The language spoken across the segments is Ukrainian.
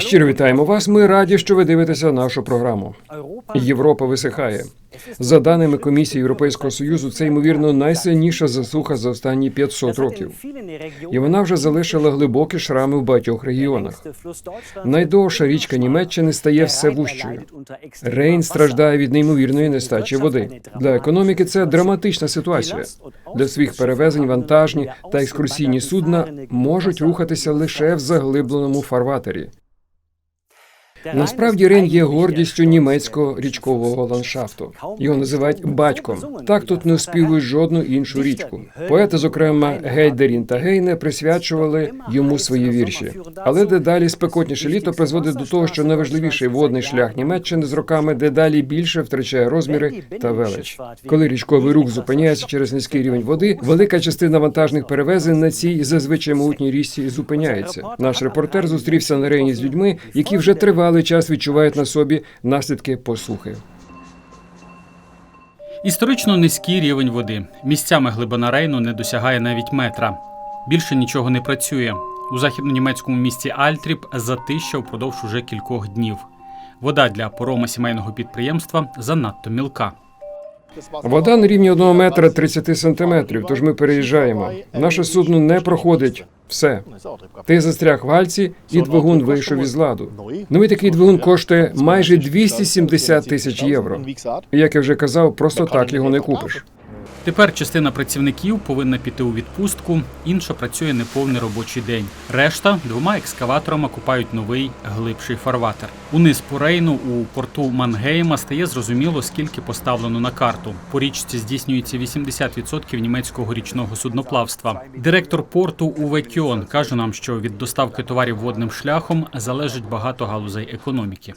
Щиро вітаємо вас. Ми раді, що ви дивитеся нашу програму. Європа висихає. За даними комісії Європейського союзу, це ймовірно найсильніша засуха за останні 500 років. І вона вже залишила глибокі шрами в багатьох регіонах. Найдовша річка Німеччини стає все вущою. Рейн страждає від неймовірної нестачі води. Для економіки це драматична ситуація. Для своїх перевезень вантажні та екскурсійні судна можуть рухатися лише в заглибленому фарватері. Насправді Рейн є гордістю німецького річкового ландшафту. Його називають батьком. Так тут не оспівують жодну іншу річку. Поети, зокрема Гейдерін та Гейне, присвячували йому свої вірші. Але дедалі спекотніше літо призводить до того, що найважливіший водний шлях Німеччини з роками дедалі більше втрачає розміри та велич. Коли річковий рух зупиняється через низький рівень води, велика частина вантажних перевезень на цій зазвичай могутній річці зупиняється. Наш репортер зустрівся на рейні з людьми, які вже тривалий час відчувають на собі наслідки посухи. Історично низький рівень води. Місцями глибина рейну не досягає навіть метра. Більше нічого не працює. У західнонімецькому місті Альтріп затища впродовж уже кількох днів. Вода для порома сімейного підприємства занадто мілка. Вода на рівні 1 метра 30 сантиметрів, тож ми переїжджаємо. Наше судно не проходить. Все. Ти застряг в гальці, і двигун вийшов із ладу. Новий такий двигун коштує майже 270 тисяч євро. І, Як я вже казав, просто так його не купиш. Тепер частина працівників повинна піти у відпустку, інша працює неповний робочий день. Решта двома екскаваторами купають новий глибший фарватер. Униз по рейну у порту Мангейма стає зрозуміло, скільки поставлено на карту. По річці здійснюється 80% німецького річного судноплавства. Директор порту Уве Кьон каже нам, що від доставки товарів водним шляхом залежить багато галузей економіки.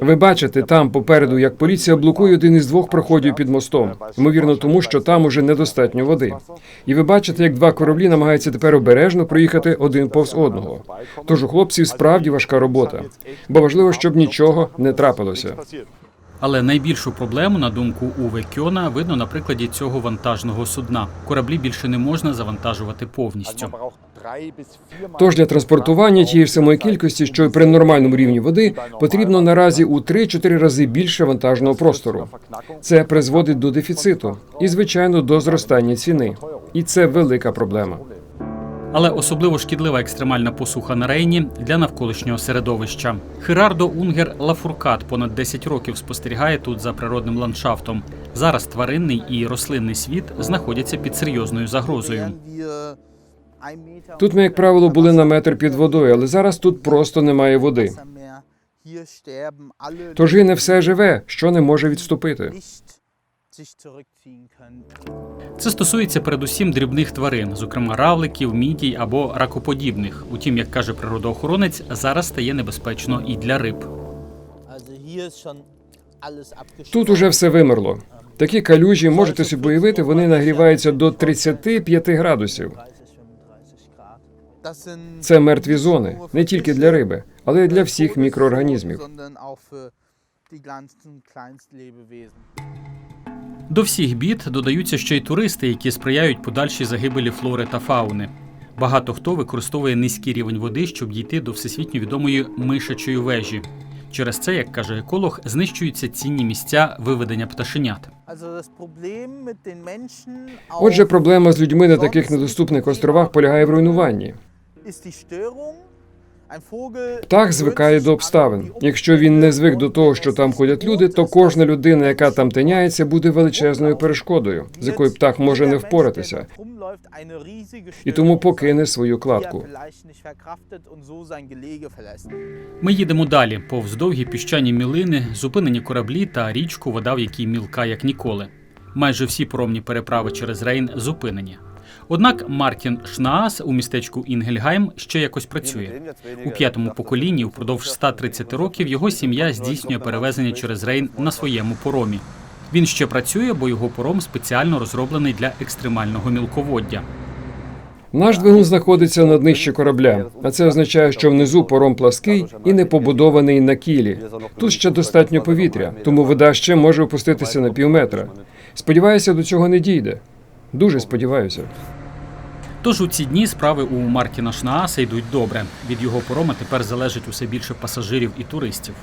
Ви бачите там попереду, як поліція блокує один із двох проходів під мостом. Ймовірно, тому що там уже недостатньо води. І ви бачите, як два кораблі намагаються тепер обережно проїхати один повз одного. Тож у хлопців справді важка робота, бо важливо, щоб нічого не трапилося. Але найбільшу проблему, на думку Уве Кьона, видно на прикладі цього вантажного судна. Кораблі більше не можна завантажувати повністю. Тож для транспортування тієї ж самої кількості, що й при нормальному рівні води, потрібно наразі у 3-4 рази більше вантажного простору. Це призводить до дефіциту і, звичайно, до зростання ціни. І це велика проблема. Але особливо шкідлива екстремальна посуха на рейні для навколишнього середовища. Херардо Унгер Лафуркат понад 10 років спостерігає тут за природним ландшафтом. Зараз тваринний і рослинний світ знаходяться під серйозною загрозою. Тут ми, як правило, були на метр під водою, але зараз тут просто немає води. Тож і не все живе, що не може відступити. Це стосується передусім дрібних тварин, зокрема равликів, мідій або ракоподібних. Утім, як каже природоохоронець, зараз стає небезпечно і для риб. Тут уже все вимерло. Такі калюжі можете собі уявити, вони нагріваються до 35 градусів. Це мертві зони не тільки для риби, але й для всіх мікроорганізмів. До всіх бід додаються ще й туристи, які сприяють подальшій загибелі флори та фауни. Багато хто використовує низький рівень води, щоб дійти до всесвітньо відомої мишачої вежі. Через це, як каже еколог, знищуються цінні місця виведення пташенят. Отже, проблема з людьми на таких недоступних островах полягає в руйнуванні. Птах звикає до обставин. Якщо він не звик до того, що там ходять люди, то кожна людина, яка там тиняється, буде величезною перешкодою, з якою птах може не впоратися, і тому покине свою кладку. Ми їдемо далі повз довгі піщані мілини, зупинені кораблі та річку, вода в якій мілка як ніколи. Майже всі поромні переправи через Рейн зупинені. Однак Мартін Шнаас у містечку Інгельгайм ще якось працює. У п'ятому поколінні впродовж 130 років його сім'я здійснює перевезення через Рейн на своєму поромі. Він ще працює, бо його пором спеціально розроблений для екстремального мілководдя. Наш двигун знаходиться на днищі корабля, а це означає, що внизу пором плаский і не побудований на кілі. Тут ще достатньо повітря, тому вода ще може опуститися на півметра. Сподіваюся, до цього не дійде. Дуже сподіваюся. Тож у ці дні справи у Мартіна Шнааса йдуть добре. Від його порома тепер залежить усе більше пасажирів і туристів.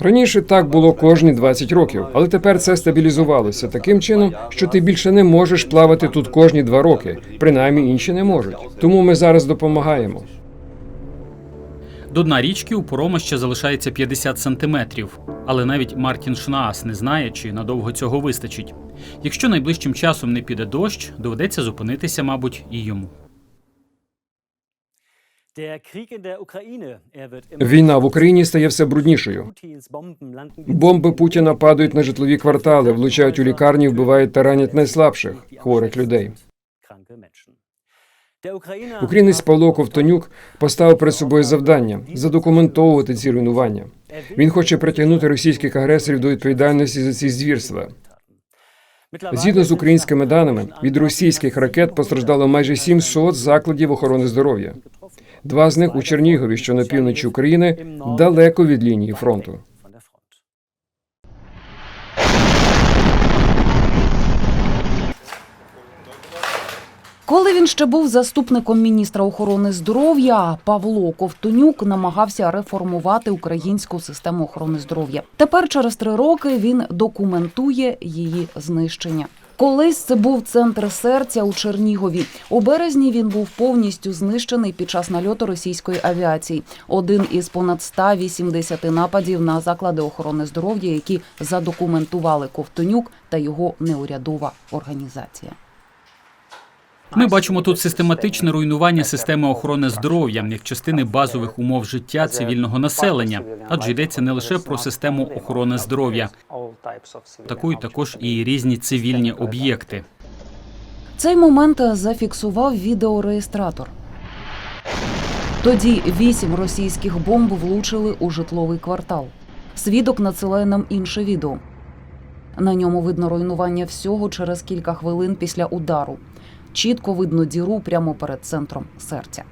Раніше так було кожні 20 років, але тепер це стабілізувалося таким чином, що ти більше не можеш плавати тут кожні два роки. Принаймні інші не можуть. Тому ми зараз допомагаємо. До дна річки у порома ще залишається 50 сантиметрів, але навіть Мартін Шнаас не знає, чи надовго цього вистачить. Якщо найближчим часом не піде дощ, доведеться зупинитися, мабуть, і йому. Війна в Україні стає все бруднішою. Бомби Путіна падають на житлові квартали, влучають у лікарні, вбивають та ранять найслабших хворих людей. Українець Павло Ковтонюк поставив перед собою завдання задокументовувати ці руйнування. Він хоче притягнути російських агресорів до відповідальності за ці звірства. Згідно з українськими даними, від російських ракет постраждало майже 700 закладів охорони здоров'я. Два з них у Чернігові, що на півночі України, далеко від лінії фронту. Коли він ще був заступником міністра охорони здоров'я, Павло Ковтонюк намагався реформувати українську систему охорони здоров'я. Тепер, через три роки, він документує її знищення. Колись це був центр серця у Чернігові. У березні він був повністю знищений під час нальоту російської авіації. Один із понад 180 нападів на заклади охорони здоров'я, які задокументували Ковтонюк та його неурядова організація. Ми бачимо тут систематичне руйнування системи охорони здоров'я як частини базових умов життя цивільного населення, адже йдеться не лише про систему охорони здоров'я, такою також і різні цивільні об'єкти. Цей момент зафіксував відеореєстратор. Тоді вісім російських бомб влучили у житловий квартал. Свідок надсилає нам інше відео. На ньому видно руйнування всього через кілька хвилин після удару. Чітко видно діру прямо перед центром серця.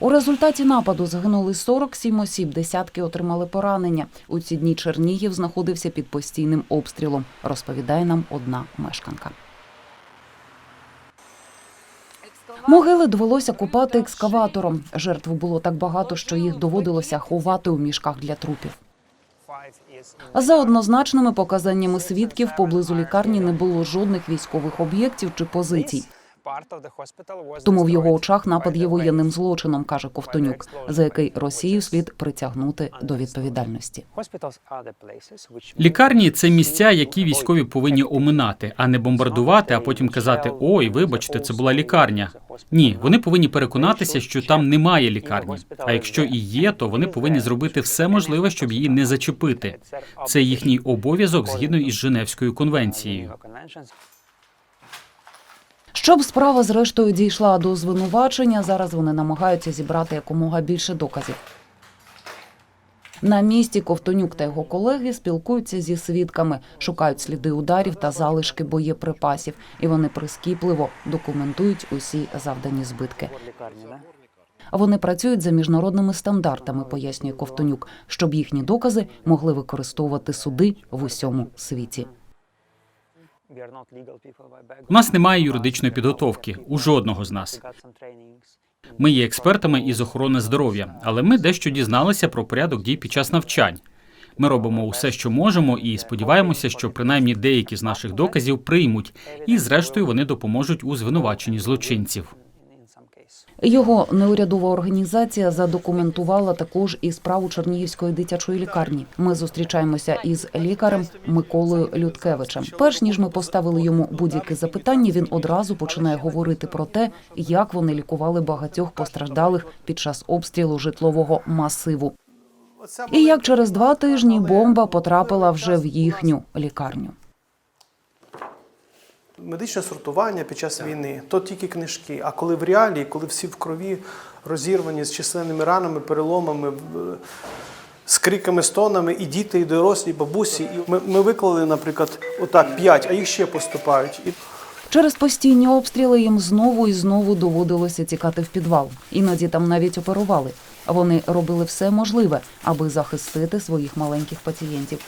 У результаті нападу загинули 47 осіб, десятки отримали поранення. У ці дні Чернігів знаходився під постійним обстрілом, розповідає нам одна мешканка. Могили довелося копати екскаватором. Жертв було так багато, що їх доводилося ховати у мішках для трупів. За однозначними показаннями свідків, поблизу лікарні не було жодних військових об'єктів чи позицій. Тому в його очах напад є воєнним злочином, каже Ковтонюк, за який Росію слід притягнути до відповідальності. Лікарні це місця, які військові повинні оминати, а не бомбардувати, а потім казати: ой, вибачте, це була лікарня. Ні, вони повинні переконатися, що там немає лікарні. А якщо і є, то вони повинні зробити все можливе, щоб її не зачепити. Це їхній обов'язок згідно із Женевською конвенцією. Щоб справа зрештою дійшла до звинувачення, зараз вони намагаються зібрати якомога більше доказів. На місці Ковтонюк та його колеги спілкуються зі свідками, шукають сліди ударів та залишки боєприпасів, і вони прискіпливо документують усі завдані збитки. Вони працюють за міжнародними стандартами, пояснює Ковтонюк, щоб їхні докази могли використовувати суди в усьому світі. У нас немає юридичної підготовки у жодного з нас. Ми є експертами із охорони здоров'я, але ми дещо дізналися про порядок дій під час навчань. Ми робимо усе, що можемо, і сподіваємося, що принаймні деякі з наших доказів приймуть, і зрештою вони допоможуть у звинуваченні злочинців. Його неурядова організація задокументувала також і справу Чернігівської дитячої лікарні. Ми зустрічаємося із лікарем Миколою Людкевичем. Перш ніж ми поставили йому будь-яке запитання, він одразу починає говорити про те, як вони лікували багатьох постраждалих під час обстрілу житлового масиву. І як через два тижні бомба потрапила вже в їхню лікарню. Медичне сортування під час війни то тільки книжки. А коли в реалії, коли всі в крові розірвані з численними ранами, переломами, з криками, стонами, і діти, і дорослі, і бабусі. І ми, ми виклали, наприклад, отак п'ять, а їх ще поступають. І Через постійні обстріли їм знову і знову доводилося тікати в підвал. Іноді там навіть оперували. Вони робили все можливе, аби захистити своїх маленьких пацієнтів.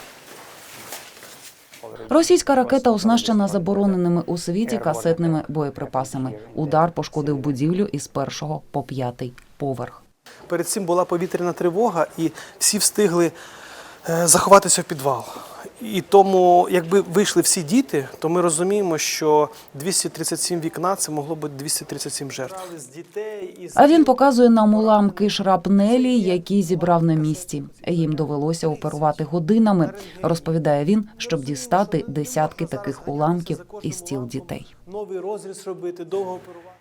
Російська ракета оснащена забороненими у світі касетними боєприпасами. Удар пошкодив будівлю із першого по п'ятий поверх. Перед цим була повітряна тривога, і всі встигли е, заховатися в підвал. І тому, якби вийшли всі діти, то ми розуміємо, що 237 вікна це могло бути 237 жертв. Дітей із А він показує нам уламки шрапнелі, які зібрав на місці. Їм довелося оперувати годинами, розповідає він, щоб дістати десятки таких уламків із тіл дітей. новий розріз робити, довго оперувати.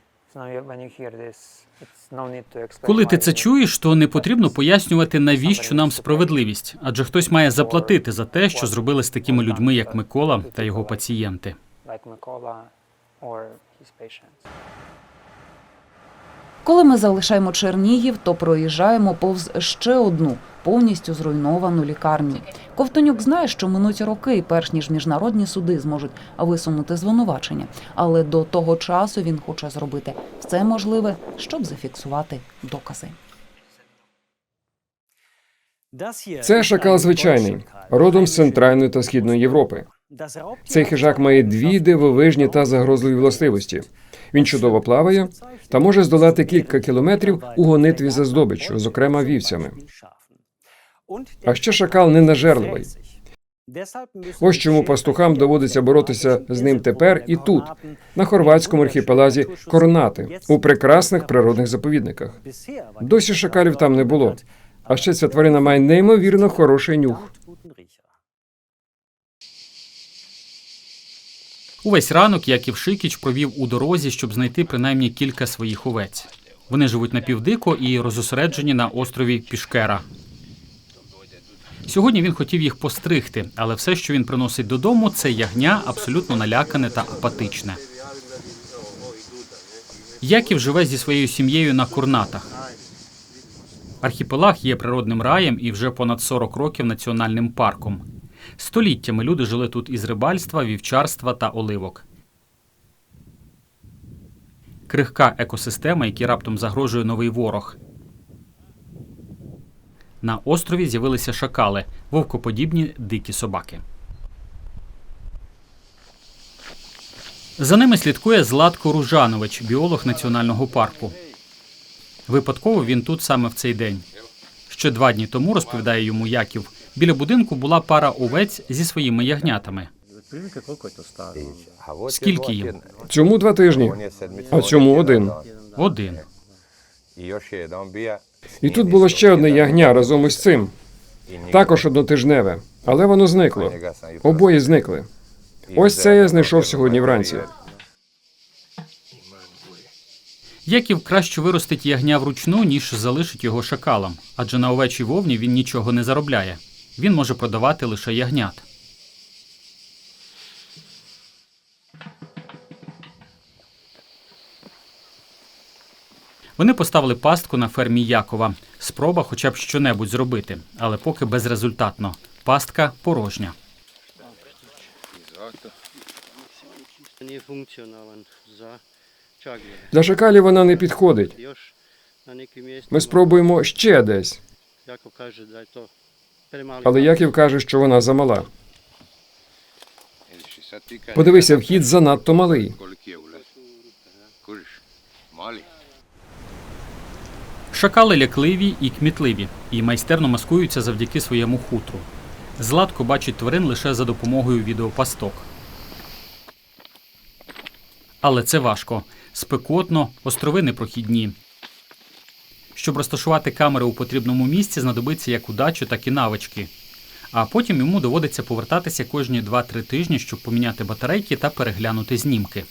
Коли ти це чуєш, то не потрібно пояснювати, навіщо нам справедливість, адже хтось має заплатити за те, що зробили з такими людьми, як Микола та його пацієнти. Коли ми залишаємо Чернігів, то проїжджаємо повз ще одну повністю зруйновану лікарню. Ковтонюк знає, що минуть роки, перш ніж міжнародні суди зможуть висунути звинувачення. Але до того часу він хоче зробити все можливе, щоб зафіксувати докази. Це шакал звичайний, родом з центральної та східної Європи. Цей хижак має дві дивовижні та загрозливі властивості. Він чудово плаває та може здолати кілька кілометрів у гонитві за здобиччю, зокрема вівцями. А ще шакал ненажерливий. Ось чому пастухам доводиться боротися з ним тепер і тут, на хорватському архіпелазі Корнати, у прекрасних природних заповідниках. Досі шакалів там не було. А ще ця тварина має неймовірно хороший нюх. Увесь ранок Яків Шикіч провів у дорозі, щоб знайти принаймні кілька своїх овець. Вони живуть напівдико і розосереджені на острові Пішкера. Сьогодні він хотів їх постригти, але все, що він приносить додому, це ягня абсолютно налякане та апатичне. Яків живе зі своєю сім'єю на Курнатах. Архіпелаг є природним раєм і вже понад 40 років національним парком. Століттями люди жили тут із рибальства, вівчарства та оливок. Крихка екосистема, якій раптом загрожує новий ворог. На острові з'явилися шакали, вовкоподібні дикі собаки. За ними слідкує Златко Ружанович, біолог національного парку. Випадково він тут саме в цей день. Ще два дні тому, розповідає йому Яків, біля будинку була пара овець зі своїми ягнятами. Скільки їм? Цьому два тижні, а цьому один. Один. І тут було ще одне ягня разом із цим, також однотижневе, але воно зникло. Обоє зникли. Ось це я знайшов сьогодні вранці. Яків краще виростить ягня вручну, ніж залишить його шакалам, адже на овечій вовні він нічого не заробляє. Він може продавати лише ягнят. Вони поставили пастку на фермі Якова. Спроба хоча б щонебудь зробити, але поки безрезультатно. Пастка порожня. Для шакалів вона не підходить. Ми спробуємо ще десь, da je to premali але. Яків каже, що вона замала. Подивися, вхід занадто малий. Шакали лякливі і кмітливі, і майстерно маскуються завдяки своєму хутру. Златко бачить тварин лише за допомогою відеопасток. Але це важко. Спекотно, острови непрохідні. Щоб розташувати камери у потрібному місці, знадобиться як удачу, так і навички. А потім йому доводиться повертатися кожні 2-3 тижні, щоб поміняти батарейки та переглянути знімки.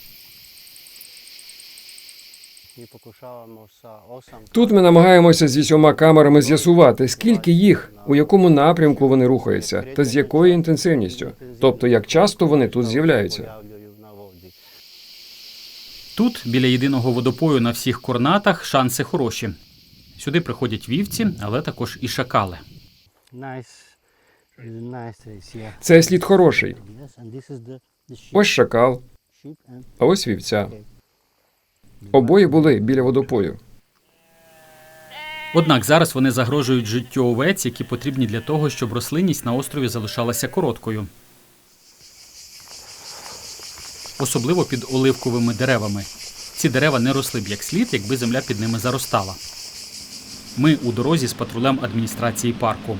Тут ми намагаємося з вісьома камерами з'ясувати, скільки їх, у якому напрямку вони рухаються, та з якою інтенсивністю, тобто як часто вони тут з'являються. Тут, біля єдиного водопою на всіх корнатах, шанси хороші. Сюди приходять вівці, але також і шакали. Це слід хороший. Ось шакал, а ось вівця. Обоє були біля водопою. Однак зараз вони загрожують життю овець, які потрібні для того, щоб рослинність на острові залишалася короткою. особливо під оливковими деревами. Ці дерева не росли б як слід, якби земля під ними заростала. Ми у дорозі з патрулем адміністрації парку.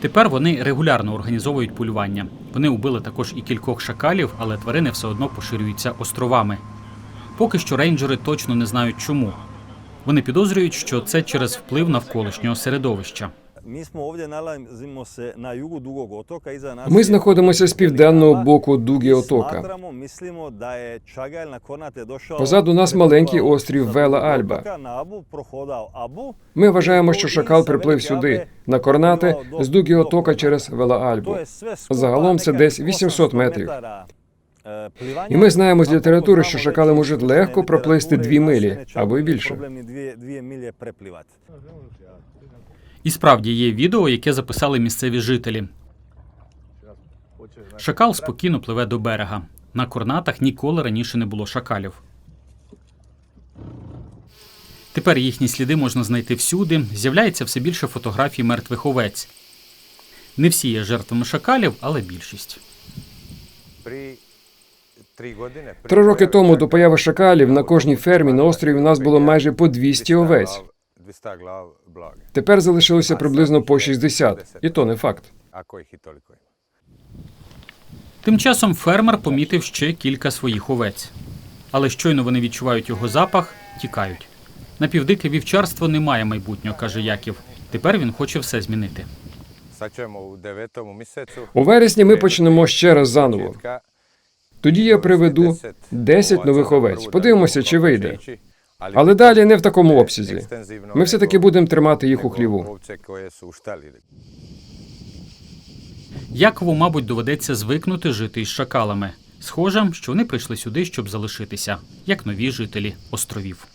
Тепер вони регулярно організовують полювання. Вони убили також і кількох шакалів, але тварини все одно поширюються островами. Поки що рейнджери точно не знають чому. Вони підозрюють, що це через вплив навколишнього середовища. Ми знаходимося з південного боку Дугі Отока. Позаду нас маленький острів Вела Альба. Ми вважаємо, що шакал приплив сюди, на Корнати, з Дугі Отока через Вела Альбу. Загалом це десь 800 800 метрів. е. І ми знаємо з літератури, що шакали можуть легко проплисти дві милі або й більше. проблемні дві, дві милі препливати. І справді є відео, яке записали місцеві жителі. Шакал спокійно пливе до берега. На корнатах ніколи раніше не було шакалів. Тепер їхні сліди можна знайти всюди. З'являється все більше фотографій мертвих овець. Не всі є жертвами шакалів, але більшість. Три роки тому до появи шакалів на кожній фермі на острові у нас було майже по 200 овець. Тепер залишилося приблизно по 60, і то не факт. Тим часом фермер помітив ще кілька своїх овець. Але щойно вони відчувають його запах, тікають. Напівдике вівчарство не має майбутнього, каже Яків. Тепер він хоче все змінити. У вересні ми почнемо ще раз заново. Тоді я приведу 10 нових овець. Подивимося, чи вийде. Але далі не в такому обсязі. Ми все таки будемо тримати їх у хліву. Якову, мабуть, доведеться звикнути жити із шакалами. Схоже, що вони прийшли сюди, щоб залишитися, як нові жителі островів.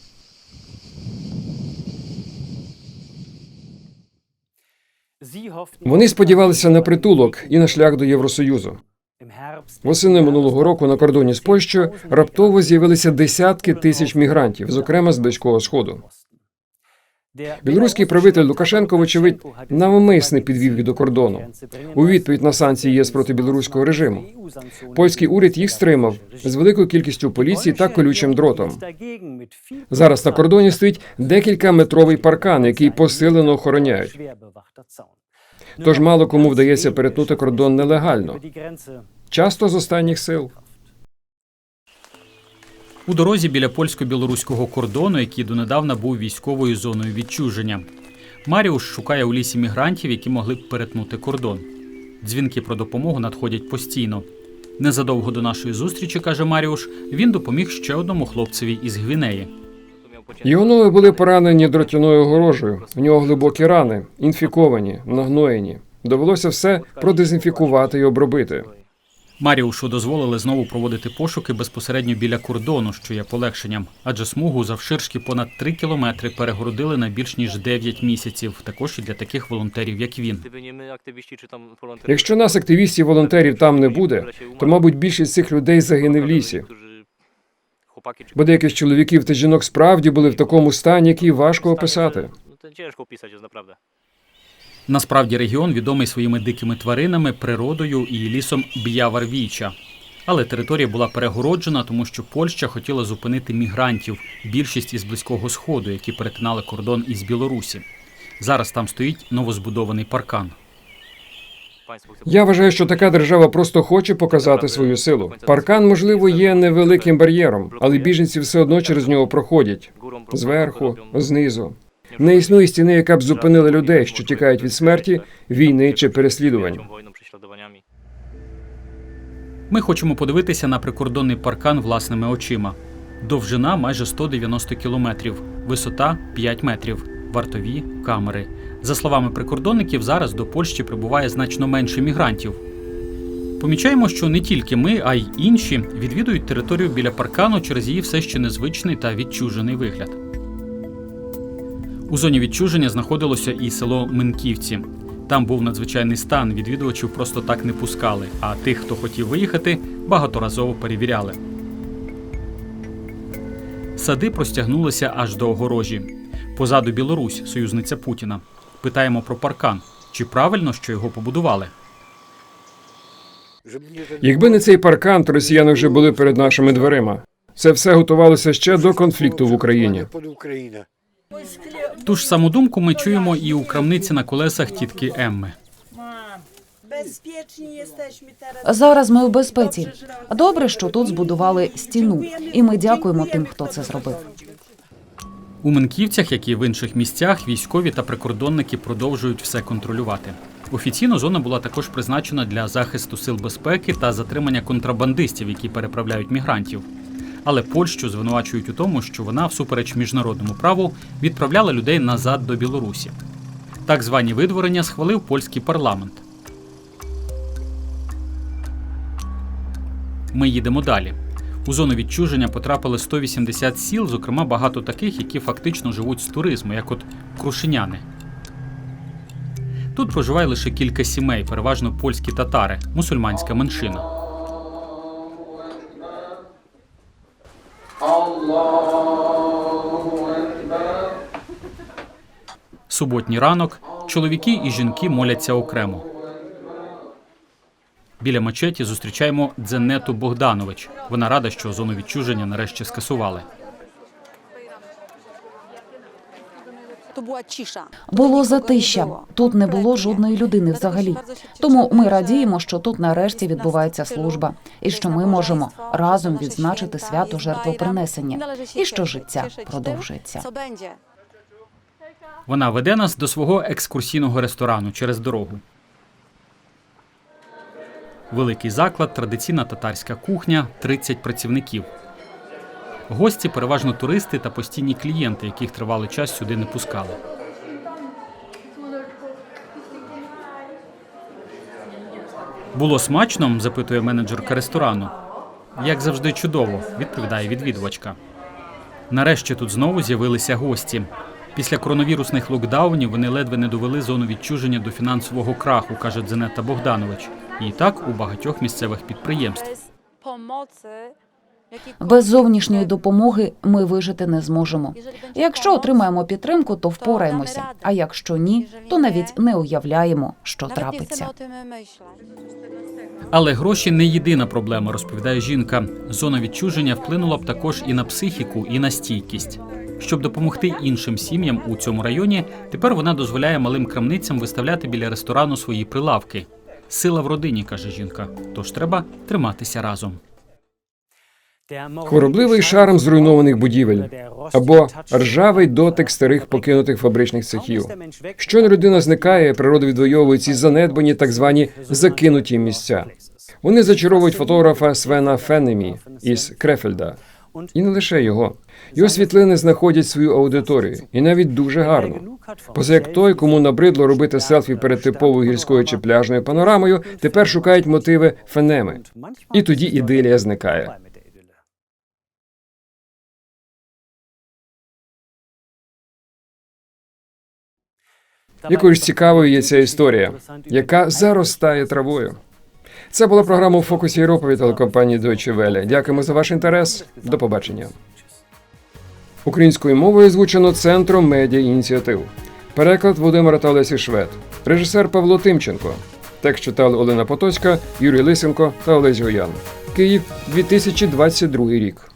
Вони сподівалися на притулок і на шлях до Євросоюзу. Восени минулого року на кордоні з Польщею раптово з'явилися десятки тисяч мігрантів, зокрема з близького сходу. Білоруський правитель Лукашенко, вочевидь, навмисне підвів їх до кордону у відповідь на санкції ЄС проти білоруського режиму. Польський уряд їх стримав з великою кількістю поліції та колючим дротом. Зараз на кордоні стоїть декілька метровий паркан, який посилено охороняють. Тож мало кому вдається перетнути кордон нелегально, часто з останніх сил. У дорозі біля польсько-білоруського кордону, який донедавна був військовою зоною відчуження. Маріуш шукає у лісі мігрантів, які могли б перетнути кордон. Дзвінки про допомогу надходять постійно. Незадовго до нашої зустрічі, каже Маріуш, він допоміг ще одному хлопцеві із Гвінеї. Його ноги були поранені дротяною огорожею. В нього глибокі рани, інфіковані, нагноєні. Довелося все продезінфікувати і обробити. Маріушу дозволили знову проводити пошуки безпосередньо біля кордону, що є полегшенням, адже смугу завширшки понад 3 кілометри перегородили на більш ніж 9 місяців, також і для таких волонтерів, як він. Якщо нас, активістів, волонтерів, там не буде, то, мабуть, більшість цих людей загине в лісі. Бо деяких чоловіків та жінок справді були в такому стані, який важко описати. To ciężko opisać jest naprawdę. Насправді регіон відомий своїми дикими тваринами, природою і лісом Б'явар-Віча. Але територія була перегороджена, тому що Польща хотіла зупинити мігрантів, більшість із близького сходу, які перетинали кордон із Білорусі. Зараз там стоїть новозбудований паркан. Я вважаю, що така держава просто хоче показати свою силу. Паркан, можливо, є невеликим бар'єром, але біженці все одно через нього проходять зверху, знизу. Не існує стіни, яка б зупинила людей, що тікають від смерті, війни чи переслідувань. Ми хочемо подивитися на прикордонний паркан власними очима. Довжина майже 190 кілометрів, висота 5 метрів, вартові камери. За словами прикордонників, зараз до Польщі прибуває значно менше мігрантів. Помічаємо, що не тільки ми, а й інші відвідують територію біля паркану через її все ще незвичний та відчужений вигляд. У зоні відчуження знаходилося і село Минківці. Там був надзвичайний стан, відвідувачів просто так не пускали, а тих, хто хотів виїхати, багаторазово перевіряли. Сади простягнулися аж до огорожі. Позаду Білорусь, союзниця Путіна. Питаємо про паркан. Чи правильно, що його побудували? Якби не цей паркан, то росіяни вже були перед нашими дверима. Це все готувалося ще до конфлікту в Україні. Ту ж саму думку ми чуємо і у крамниці на колесах тітки Емми. Зараз ми в безпеці. Добре, що тут збудували стіну, і ми дякуємо тим, хто це зробив. У Минківцях, як і в інших місцях, військові та прикордонники продовжують все контролювати. Офіційно зона була також призначена для захисту сил безпеки та затримання контрабандистів, які переправляють мігрантів. Але Польщу звинувачують у тому, що вона, всупереч міжнародному праву, відправляла людей назад до Білорусі. Так звані видворення схвалив польський парламент. Ми їдемо далі. У зону відчуження потрапили 180 сіл, зокрема багато таких, які фактично живуть з туризму, як от крушиняни. Тут проживає лише кілька сімей, переважно польські татари, мусульманська меншина. Суботній ранок чоловіки і жінки моляться окремо. Біля мечеті зустрічаємо Дзенету Богданович. Вона рада, що зону відчуження нарешті скасували. Було затища. Тут не було жодної людини взагалі. Тому ми радіємо, що тут нарешті відбувається служба, і що ми можемо разом відзначити свято жертвопринесення, і що життя продовжується. Вона веде нас до свого екскурсійного ресторану через дорогу. Великий заклад, традиційна татарська кухня, 30 працівників. Гості переважно туристи та постійні клієнти, яких тривалий час сюди не пускали. Було смачно? запитує менеджерка ресторану. Як завжди чудово, відповідає відвідувачка. Нарешті тут знову з'явилися гості. Після коронавірусних локдаунів вони ледве не довели зону відчуження до фінансового краху, каже Дзенета Богданович. І так у багатьох місцевих підприємств. Без зовнішньої допомоги ми вижити не зможемо. Якщо отримаємо підтримку, то впораємося. А якщо ні, то навіть не уявляємо, що трапиться. Але гроші не єдина проблема, розповідає жінка. Зона відчуження вплинула б також і на психіку, і на стійкість. Щоб допомогти іншим сім'ям у цьому районі, тепер вона дозволяє малим крамницям виставляти біля ресторану свої прилавки. Сила в родині, каже жінка. Тож треба триматися разом. Хворобливий шарм зруйнованих будівель або ржавий дотик старих покинутих фабричних цехів. Щойно людина зникає, природа відвоює ці занедбані так звані закинуті місця. Вони зачаровують фотографа Свена Фенемі із Крефельда. І не лише його. Його світлини знаходять свою аудиторію, і навіть дуже гарно. Поза як той, кому набридло робити селфі перед типовою гірською чи пляжною панорамою, тепер шукають мотиви фенеми. І тоді ідилія зникає. Якою ж цікавою є ця історія, яка заростає травою. Це була програма у фокусі Європи від телекомпанії Deutsche Welle. Дякуємо за ваш інтерес. До побачення. Українською мовою звучено Центром медіа ініціатив. Переклад Володимира та Олесі Швед. Режисер Павло Тимченко. Текст читали Олена Потоцька, Юрій Лисенко та Олесь Гоян. Київ, 2022 рік.